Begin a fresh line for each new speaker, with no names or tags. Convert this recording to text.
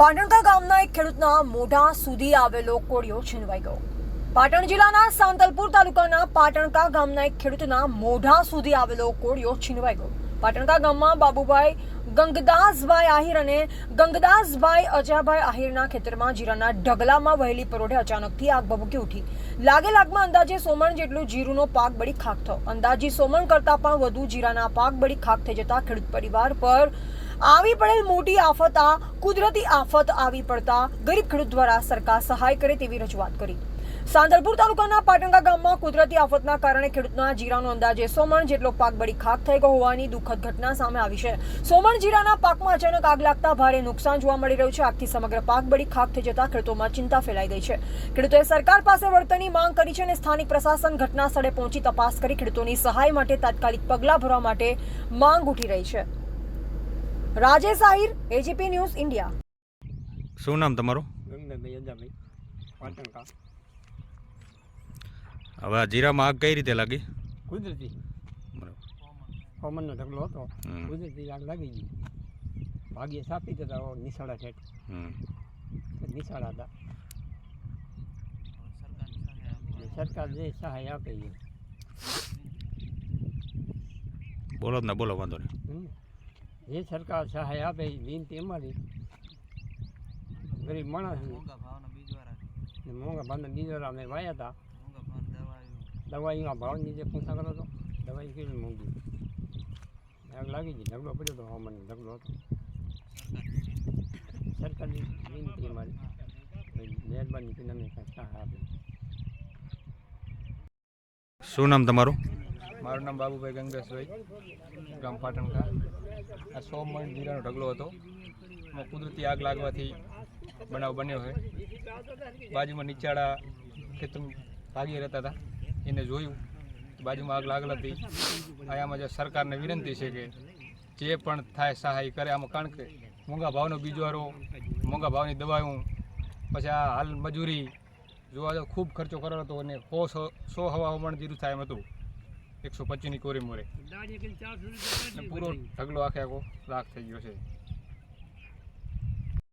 પાટણકા ગામના એક ખેડૂતના મોઢા સુધી આવેલો કોળિયો છીનવાઈ ગયો. પાટણ જિલ્લાના સાંતલપુર તાલુકાના પાટણકા ગામના એક ખેડૂતના મોઢા સુધી આવેલો કોળિયો છીનવાઈ ગયો. પાટણકા ગામમાં બાબુભાઈ ગંગદાસભાઈ આહિર અને ગંગદાસભાઈ અજાભાઈ આહિરના ખેતરમાં જીરાના ઢગલામાં વહેલી પરોઢે અચાનકથી આગ ભભૂકી ઉઠી. લાગે લાગમાં અંદાજે સોમણ જેટલું જીરુનો પાક બળી ખાક થયો. અંદાજી સોમણ કરતાં પણ વધુ જીરાના પાક બળી ખાક થઈ જતા ખેડૂત પરિવાર પર આવી પડેલ મોટી આફત આ કુદરતી આફત આવી પડતા ગરીબ ખેડૂત દ્વારા સરકાર સહાય કરે તેવી રજૂઆત કરી. સાંતલપુર તાલુકાના પાટણકા ગામમાં કુદરતી આફતના કારણે ખેડૂતના જીરાનો અંદાજે સોમણ જેટલો પાક બળી ખાક થઈ ગયો હોવાની દુઃખદ ઘટના સામે આવી છે. સોમણ જીરાના પાકમાં અચાનક આગ લાગતા ભારે નુકસાન જોવા મળી રહ્યું છે. આગથી સમગ્ર પાક બળી ખાક થઈ જતા ખેડૂતોમાં ચિંતા ફેલાઈ ગઈ છે. ખેડૂતોએ સરકાર પાસે વળતરની માંગ કરી છે અને સ્થાનિક પ્રશાસન ઘટના સ્થળે પહોંચી તપાસ કરી ખેડૂતોની સહાય માટે તાત્કાલિક પગલાં ભરવા માટે માંગ ઉઠી રહી છે. Rajesh Ahir AGP news India
શું નામ તમારું?
ગંગાભાઈ અજાભાઈ પાટણકા
હવે આ જીરામાં આગ કઈ રીતે લાગી?
કુદરતી.
બરાબર.
કોમનનો ઢગલો હતો. કુદરતી આગ લાગી ગઈ. ભાગ્ય સાપી જતા નિશાળા ઠેઠ
હમ.
નિશાળા હતા. સરકાર જે સહાય આપે છે
બોલો ને બોલો વાંધો નહીં.
જે સરકાર સહાય આપે એ વિનંતી અમારી. ગરીબ માણસ ને મોંઘા ભાવના બીજા અમે વાયા હતા. દવાઈમાં ભાવની જે પૂછા કરો તો દવાઈ કેવી મોંઘી? આગ લાગી ગઈ ઝઘડો પડ્યો હતો હવામાનનો ઝઘડો હતો. સરકારની વિનંતી અમારી મહેરબાની કરીને અમને કાંઈ સહાય આપે.
શું નામ તમારું?
મારું નામ બાબુભાઈ ગંગેશભાઈ ગામ પાટણકા આ સો મણ જીરાનો ઢગલો હતો. એમાં કુદરતી આગ લાગવાથી બનાવ બન્યો છે બાજુમાં નીચાળા ખેતર ભાગી રહેતા હતા. એને જોયું. બાજુમાં આગ લાગલ હતી. આયામાં જે સરકારને વિનંતી છે કે જે પણ થાય સહાય કરે આમાં કારણ કે મોંઘા ભાવનો બીજવારો મોંઘા ભાવની દવાઓ પછી આ હાલ મજૂરી જોવા જાવ ખૂબ ખર્ચો કરેલો હતો અને સો સો હવા હવામાન જીરું થાય એમ હતું. એકસો પચીસની કોરી મોરે. પૂરો ઢગલો આખે આખો રાખ થઈ ગયો છે.